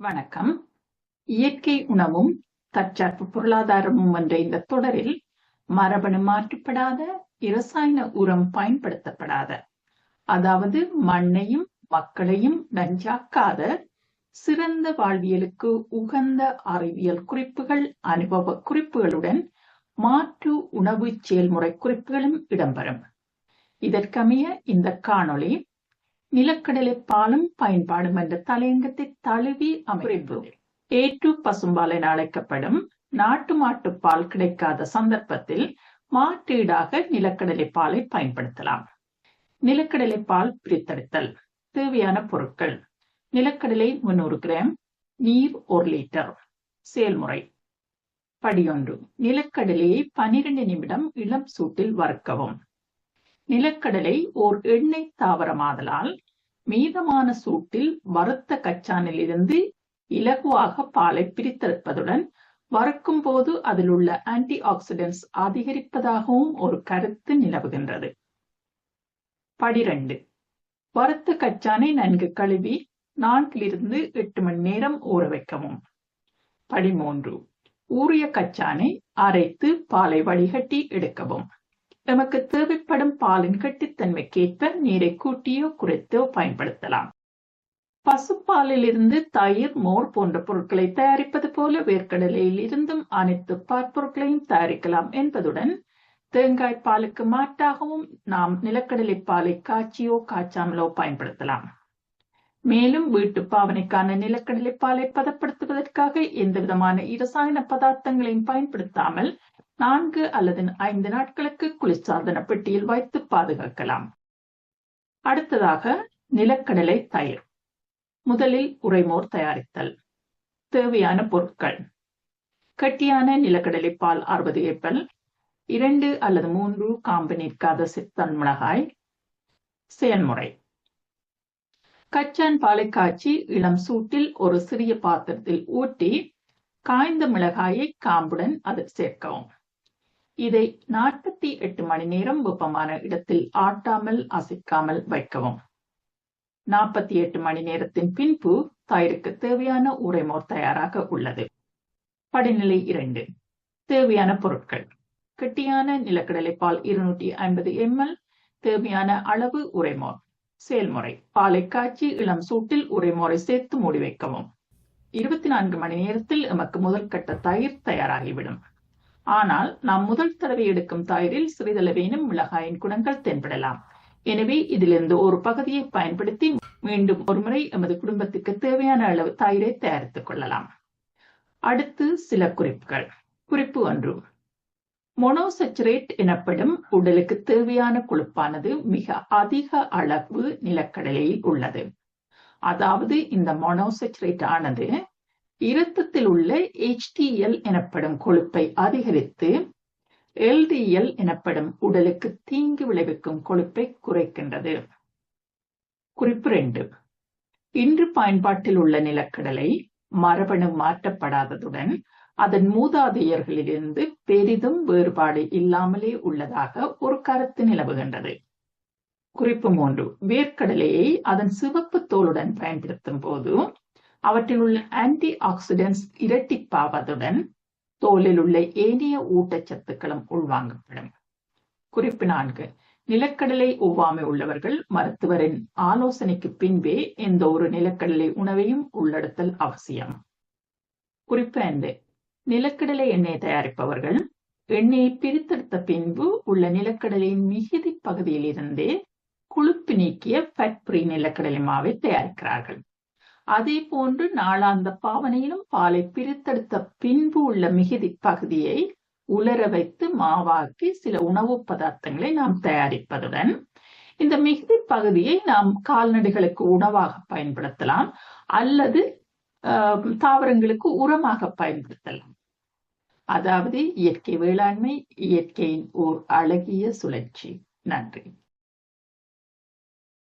வணக்கம். இயற்கை உணவும் தற்சார்பு பொருளாதாரமும் என்ற இந்த தொடரில் மரபணு மாற்றப்படாத இரசாயன உரம் பயன்படுத்தப்படாத அதாவது மண்ணையும் மக்களையும் நஞ்சாக்காத சிறந்த வாழ்வியலுக்கு உகந்த அறிவியல் குறிப்புகள் அனுபவ குறிப்புகளுடன் மாற்று உணவு செயல்முறை குறிப்புகளும் இடம்பெறும். இதற்கமைய இந்த காணொளி நிலக்கடலை பாலும் பயன்பாடும் என்ற தலையங்கத்தை தழுவி அமைப்பு ஏற்று பசும்பால் என அழைக்கப்படும் நாட்டு மாட்டு பால் கிடைக்காத சந்தர்ப்பத்தில் மாற்றீடாக நிலக்கடலை பாலை பயன்படுத்தலாம். நிலக்கடலை பால் பிரித்தெடுத்தல். தேவையான பொருட்கள். நிலக்கடலை முன்னூறு கிராம். நீர் ஒரு லிட்டர். செயல்முறை. படியொன்று. நிலக்கடலையை பனிரெண்டு நிமிடம் இளம் சூட்டில் வறுக்கவும். நிலக்கடலை ஓர் எண்ணெய் தாவரமாதலால் மீதமான சூட்டில் வறுத்த கச்சானில் இருந்து இலகுவாக பாலை பிரித்தெடுப்பதுடன் வறுக்கும் போது அதில் உள்ள ஆன்டி ஆக்சிடென்ட்ஸ் அதிகரிப்பதாகவும் ஒரு கருத்து நிலவுகின்றது. படிரண்டு வறுத்த கச்சானை நன்கு கழுவி நான்கிலிருந்து எட்டு மணி நேரம் ஊற வைக்கவும். படிமூன்று ஊறிய கச்சானை அரைத்து பாலை வடிகட்டி எடுக்கவும். நமக்கு தேவைப்படும் பாலின் கட்டித்தன்மைக்கேற்ப நீரை கூட்டியோ குறைத்தோ பயன்படுத்தலாம். பசுப்பாலில் இருந்து தயிர் மோர் போன்ற பொருட்களை தயாரிப்பது போல வேர்க்கடலையில் இருந்தும் அனைத்து பாற்பொருட்களையும் தயாரிக்கலாம் என்பதுடன் தேங்காய் பாலுக்கு மாற்றாகவும் நாம் நிலக்கடலை பாலை காய்ச்சியோ காய்ச்சாமலோ பயன்படுத்தலாம். மேலும் வீட்டு பாவனைக்கான நிலக்கடலை பாலை பதப்படுத்துவதற்காக எந்த விதமான இரசாயன பதார்த்தங்களையும் பயன்படுத்தாமல் நான்கு அல்லது ஐந்து நாட்களுக்கு குளிர்சாதன பெட்டியில் வைத்து பாதுகாக்கலாம். அடுத்ததாக நிலக்கடலை தயிர். முதலில் உரைமோர் தயாரித்தல். தேவையான பொருட்கள். கட்டியான நிலக்கடலை பால் அறுபது ஏப்பல் இரண்டு அல்லது மூன்று காம்பு நிற்காத சித்தன் மிளகாய். செயல்முறை கச்சான் பாலை காய்ச்சி இளம் சூட்டில் ஒரு சிறிய பாத்திரத்தில் ஊற்றி காய்ந்த மிளகாயை காம்புடன் அதில் சேர்க்கவும். இதை நாற்பத்தி எட்டு மணி நேரம் வெப்பமான இடத்தில் ஆட்டாமல் அசைக்காமல் வைக்கவும். நாற்பத்தி எட்டு மணி நேரத்தின் பின்பு தயிருக்கு தேவையான உரைமோர் தயாராக உள்ளது. படிநிலை இரண்டு. தேவையான பொருட்கள். கெட்டியான நிலக்கடலை பால் இருநூற்றி ஐம்பது எம்எல். தேவையான அளவு உரைமோர் செயல்முறை. பாலை காய்ச்சி இளம் சூட்டில் உரைமோரை சேர்த்து மூடி வைக்கவும். இருபத்தி நான்கு மணி நேரத்தில் எமக்கு முதல் கட்ட தயிர் தயாராகிவிடும். ஆனால் நாம் முதல் தடவை எடுக்கும் தயிரில் சிறிதளவேனும் மிளகாயின் குணங்கள் தென்படலாம். எனவே இதிலிருந்து ஒரு பகுதியை பயன்படுத்தி மீண்டும் ஒருமுறை எமது குடும்பத்துக்கு தேவையான அளவு தயிரை தயாரித்துக் கொள்ளலாம். அடுத்து சில குறிப்புகள். குறிப்பு ஒன்று. மொனோசச்சுரேட் எனப்படும் உடலுக்கு தேவையான கொழுப்பானது மிக அதிக அளவு நிலக்கடலையில் உள்ளது. அதாவது இந்த மொனோசச்சுரேட் ஆனது இரத்தத்தில் உள்ள HDL எனப்படும் கொழுப்பை அதிகரித்து எல்டிஎல் எனப்படும் உடலுக்கு தீங்கு விளைவிக்கும் கொழுப்பை குறைக்கின்றது. குறிப்பு ரெண்டு. இன்று பயன்பாட்டில் உள்ள நிலக்கடலை மரபணு மாற்றப்படாததுடன் அதன் மூதாதையர்களிலிருந்து பெரிதும் வேறுபாடு இல்லாமலே உள்ளதாக ஒரு கருத்து நிலவுகின்றது. குறிப்பு மூன்று. வேர்க்கடலையை அதன் சிவப்பு தோலுடன் பயன்படுத்தும் போது அவற்றில் உள்ள ஆன்டி ஆக்சிடென்ட்ஸ் இரட்டிப்பாவதுடன் தோலில் உள்ள ஏனைய ஊட்டச்சத்துக்களும் உள்வாங்கப்படும். குறிப்பு நான்கு. நிலக்கடலை ஒவ்வாமை உள்ளவர்கள் மருத்துவரின் ஆலோசனைக்கு பின்பே எந்த ஒரு நிலக்கடலை உணவையும் உள்ளடத்தல் அவசியம். குறிப்பு ஐந்து. நிலக்கடலை எண்ணெய் தயாரிப்பவர்கள் எண்ணெயை பிரித்தெடுத்த பின்பு உள்ள நிலக்கடலையின் மிகுதி பகுதியில் இருந்தே குழுப்பு நீக்கிய ஃபேட் ஃப்ரீ நிலக்கடலை மாவை தயாரிக்கிறார்கள். அதே போன்று நாளாந்த பாவனையிலும் பாலை பிரித்தெடுத்த பின்பு உள்ள மிகுதி பகுதியை உலர வைத்து மாவாக்கி சில உணவு பதார்த்தங்களை நாம் தயாரிப்பதுடன் இந்த மிகுதி பகுதியை நாம் கால்நடைகளுக்கு உணவாக பயன்படுத்தலாம் அல்லது தாவரங்களுக்கு உரமாக பயன்படுத்தலாம். அதாவது இயற்கை வேளாண்மை இயற்கையின் ஓர் அழகிய சுழற்சி. நன்றி.